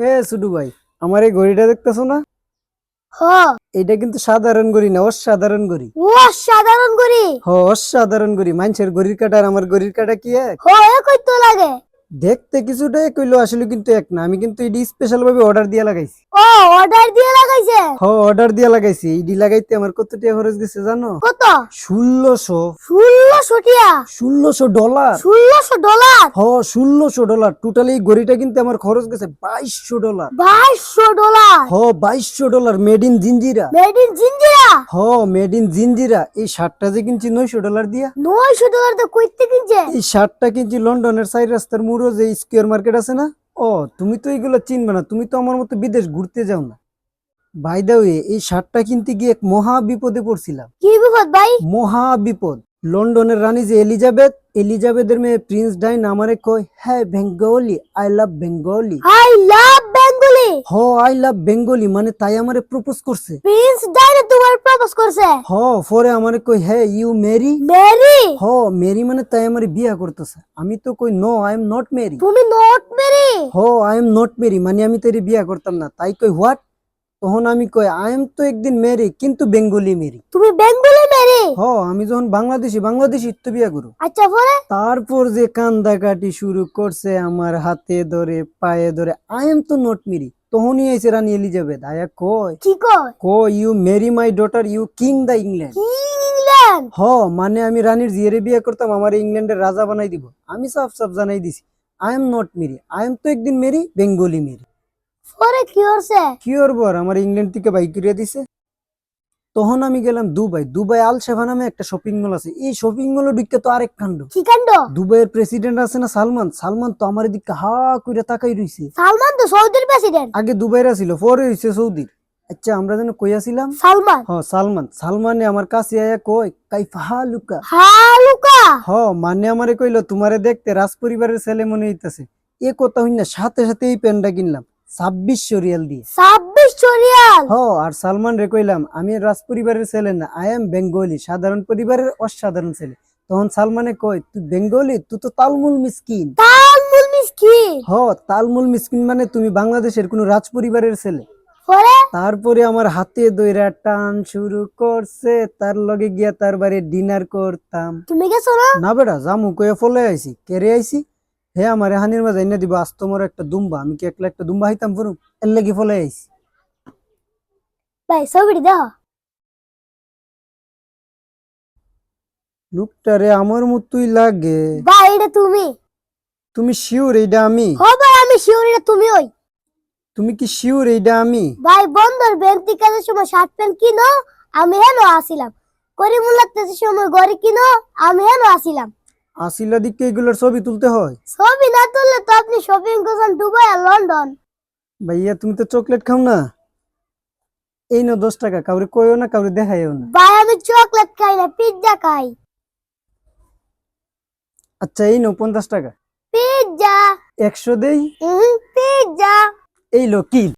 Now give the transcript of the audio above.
এ Sudo ভাই আমার এই ঘড়িটা দেখতেছো না? হ এটা কিন্তু সাধারণ ঘড়ি না অসাধারণ ঘড়ি। অসাধারণ ঘড়ি? হ অসাধারণ ঘড়ি। মানুষের ঘড়ির কাটা আর আমার ঘড়ির কাটা কি এক? হ একই তো লাগে। দেখতে কিছুটা কইলো আসলে কিন্তু এক না। আমি কিন্তু এডি স্পেশাল ভাবে অর্ডার দিয়া লাগাইছি। ও অর্ডার দিয়ে লাগাইছে? হ অর্ডার দিয়া লাগাইছি। ইডি লাগাইতে আমার কত টাকা খরচ গেছে জানো? কত? ষোলোশো। ষোলোশো টিয়া ষোলোশো ডলার। ষোলোশো ডলার? হ ষোলোশো ডলার। টোটালি এই ঘড়িটা কিন্তু আমার খরচ গেছে বাইশশো ডলার। বাইশশো ডলার? হ বাইশশো dollar. Made in Jinjira made in Jinjira হ মেড ইন জিঞ্জিরা এই শার্টটা যে কিনছি নয়শো ডলার দিয়া। নয়শো ডলার তো কইতে কিনছে? এই শার্টটা কিনছি লন্ডনের সাইড রাস্তার মুরো যে স্কোয়ার মার্কেট আছে না? ও তুমি তো এইগুলো চিনবে না। তুমি তো আমার মতো বিদেশ ঘুরতে যাও না। বাই দা ওয়ে এই শার্টটা কিনতে গিয়ে এক মহা বিপদে পড়ছিলাম। কি বিপদ ভাই? মহা বিপদ। লন্ডনের রানী যে এলিজাবেথ এলিজাবেথের মেয়ে প্রিন্স ডাইন আমারে কয় হ্যাঁ Bengali I love Bengali I love Bengali হ আই লাভ বেঙ্গলি মানে তাই আমারে প্রপোজ করছে। প্রিন্স ডাইরে প্রপোজ করছে? হ পরে আমারে কই হ্যাঁ ইউ মেরি মেরি হ মেরি মানে তাই আমারে বিয়া করতেছে। আমি তো কই no I am not marry তুমি নট মেরি হ আই এম নট মেরি মানে আমি তোর বিয়া করতাম না। তাই কই হোয়াট তখন আমি কই আই এম তো একদিন মেরি কিন্তু বেঙ্গলি মেরি তুমি বেঙ্গলি মেরি হ আমি যখন বাংলাদেশি বাংলাদেশি তো বিয়া করু। আচ্ছা পরে? তারপর যে কান্দাকাটি শুরু করছে আমার হাতে ধরে পায়ে ধরে আই এম তো নট মেরি তখনই এসেরা নিয়ে এলিজাবেথ। দায়া কই কি কয়? কো you marry my daughter you king the England England হ মানে আমি রানীর জিয়ারে বিয়ে করতাম আমার ইংল্যান্ডের রাজা বানাই দিব। আমি সাফ সাফ জানাই দিছি I am not marry I am তো একদিন মেরি বেঙ্গলি মেরি পরে কি হচ্ছে কি ওর বর আমার ইংল্যান্ড থেকে বাইক করে দিছে। তখন আমি গেলাম দুবাই। দুবাই আল শেফা নামে একটা শপিং মল আছে। এই শপিং মল ঢুকে তো আরেক কাণ্ড। কি কাণ্ড? দুবাইয়ের প্রেসিডেন্ট আছে না সালমান? সালমান তো আমার দিকে হা করে তাকাই রইছে। সালমান তো সৌদির প্রেসিডেন্ট আগে দুবাইর ছিল পরে হইছে সৌদির। আচ্ছা আমরা যেন কইয়াছিলাম সালমান? হ সালমান। সালমানে আমার কাছে আয়া কই কাইফা হালুকা হালুকা হ মানে আমারে কইলো তোমারে দেখতে রাজ পরিবারের ছেলে মনে হইতাছে। এ কথা হইনা না সাথে সাথে এই প্যান্টটা কিনলাম। ছাব্বিশশো রিয়াল দিয়ে। ছাব্বিশ হ আর সালমান রে কইলাম আমি রাজ পরিবারের ছেলে না আই এম বেঙ্গলি সাধারণ পরিবারের অসাধারণ ছেলে। তখন সালমানে কয় তুই বেঙ্গলি তুই তো তালমুল মিসকিন। তালমুল মিসকিন? হ তালমুল মিসকিন মানে তুমি বাংলাদেশের কোন রাজ পরিবারের ছেলে তারপরে আমার হাতে দইরা টান শুরু করছে তার লগে গিয়া তার বাড়ি ডিনার করতাম। তুমি গেছো না? না বেটা জামু কয়ে ফলে আইছি কেরে আইছি? হে আমার হানির মাঝে এনে দিব আজ তোমার একটা দুম্বা আমি কি একলা একটা দুম্বা হাইতাম ফুরুম এর লাগি ফলে আইছি। ভাই ছবিটি দেখো। লোকটারে আমার মতোই লাগে। ভাই এটা তুমি। তুমি শিওর এইটা আমি? হ ভাই আমি শিওর এটা তুমি ওই। তুমি কি শিওর এইটা আমি? ভাই বন্ধর কাজের সময় শার্ট প্যান্ট কিনো আমি হেন আসিলাম। করিমুল লাগতেছে সময় ঘরে কিনো আমি হেন আসিলাম। আসিলা দিকে এগুলোর ছবি তুলতে হয়? ছবি না তুললে তো আপনি শপিং করছেন দুবাই আর লন্ডন। ভাইয়া তুমি তো চকলেট খাও না? এই নো দশ টাকা কাউরে কইও না কাউরে দেখাইও না। ভাই আমি চকলেট খাই না পিৎজা খাই। আচ্ছা এই নো পঞ্চাশ টাকা। পিৎজা। একশো দেই। পিৎজা। এই লো কিল।